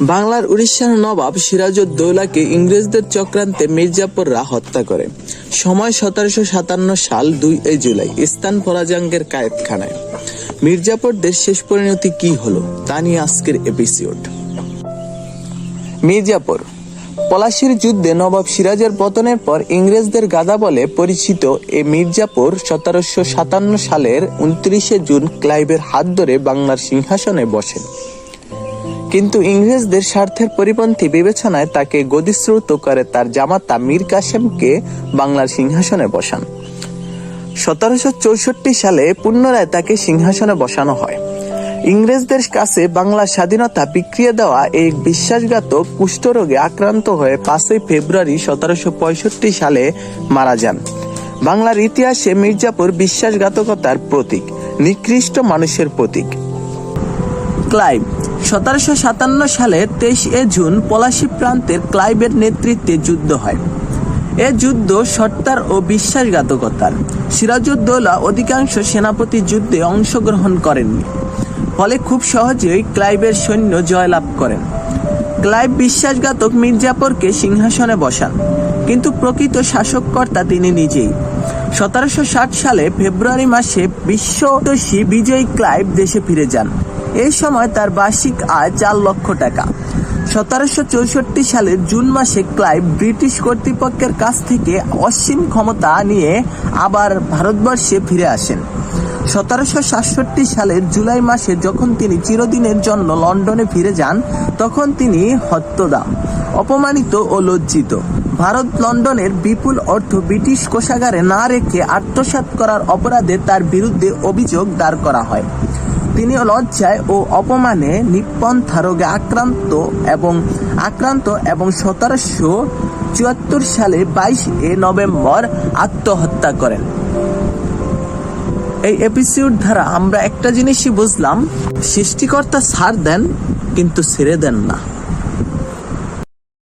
বাংলার উড়িষ্যার নবাব সিরাজউদ্দৌলাকে ইংরেজদের চক্রান্তে মির্জাপুররা হত্যা করে। সময় সতেরোশো সাতান্ন সাল দুই এই জুলাই স্থান পরাজাঙ্গের কায়েতখানায়। মির্জাপুরদের শেষ পরিণতি কি হলো, তা নিয়ে আজকের এপিসোড মির্জাপুর, পলাশির যুদ্ধে নবাব সিরাজের পতনের পর ইংরেজদের গাদা বলে পরিচিত এ মির্জাপুর সতেরোশো সাতান্ন সালের উনত্রিশে জুন ক্লাইভের হাত ধরে বাংলার সিংহাসনে বসেন। কিন্তু ইংরেজদের স্বার্থের পরিপন্থী বিবেচনায় তাকে গদিশ্রুত করে তার জামাতা মীর কাসেমকে বাংলার সিংহাসনে বসান। সতেরোশো চৌষট্টি সালে পুনরায় তাকে সিংহাসনে বসানো হয়। ইংরেজদের কাছে বাংলার স্বাধীনতা বিক্রিয়ে দেওয়া এই বিশ্বাসঘাতক কুষ্ঠরোগে আক্রান্ত হয়ে পাঁচই ফেব্রুয়ারি সতেরোশো পঁয়ষট্টি সালে মারা যান। বাংলার ইতিহাসে মির্জাপুর বিশ্বাসঘাতকতার প্রতীক, নিকৃষ্ট মানুষের প্রতীক। ক্লাইভ। সতেরোশো সাতান্ন সালের তেইশ এ জুন পলাশি প্রান্তের ক্লাইবের নেতৃত্বে যুদ্ধ হয়। এ যুদ্ধ সত্তার ও বিশ্বাসঘাতকতার। সিরাজউদ্দৌলা অধিকাংশ সেনাপতি যুদ্ধে অংশগ্রহণ করেননি। ফলে খুব সহজেই ক্লাইবের সৈন্য জয়লাভ করেন। ক্লাইভ বিশ্বাসঘাতক মির্জাপুরকে সিংহাসনে বসান, কিন্তু প্রকৃত শাসককর্তা তিনি নিজেই। সতেরোশো ষাট সালে ফেব্রুয়ারি মাসে বিশ্বদর্শী বিজয়ী ক্লাইভ দেশে ফিরে যান। এই সময় তার বার্ষিক আয় চার লক্ষ টাকা। সতেরোশো চৌষট্টি সালের জুন মাসে ক্লাইভ ব্রিটিশ কর্তৃপক্ষের কাছ থেকে অসীম ক্ষমতা নিয়ে আবার ভারতবর্ষে ফিরে আসেন। সতেরোশো সাতষট্টি সালের জুলাই মাসে যখন তিনি চিরদিনের জন্য লন্ডনে ফিরে যান, তখন তিনি হত্যদা অপমানিত ও লজ্জিত। ভারত লন্ডনের বিপুল অর্থ ব্রিটিশ কোষাগারে না রেখে আত্মসাৎ করার অপরাধে তার বিরুদ্ধে অভিযোগ দাঁড় করা হয়। তিনি লজ্জায় ও অপমানে নিপন্থা রোগে আক্রান্ত এবং আক্রান্ত এবং সতেরোশো চুয়াত্তর সালে বাইশ এ নভেম্বর আত্মহত্যা করেন। এই এপিসোড দ্বারা আমরা একটা জিনিসই বুঝলাম, সৃষ্টিকর্তা সার দেন, কিন্তু ছেড়ে দেন না।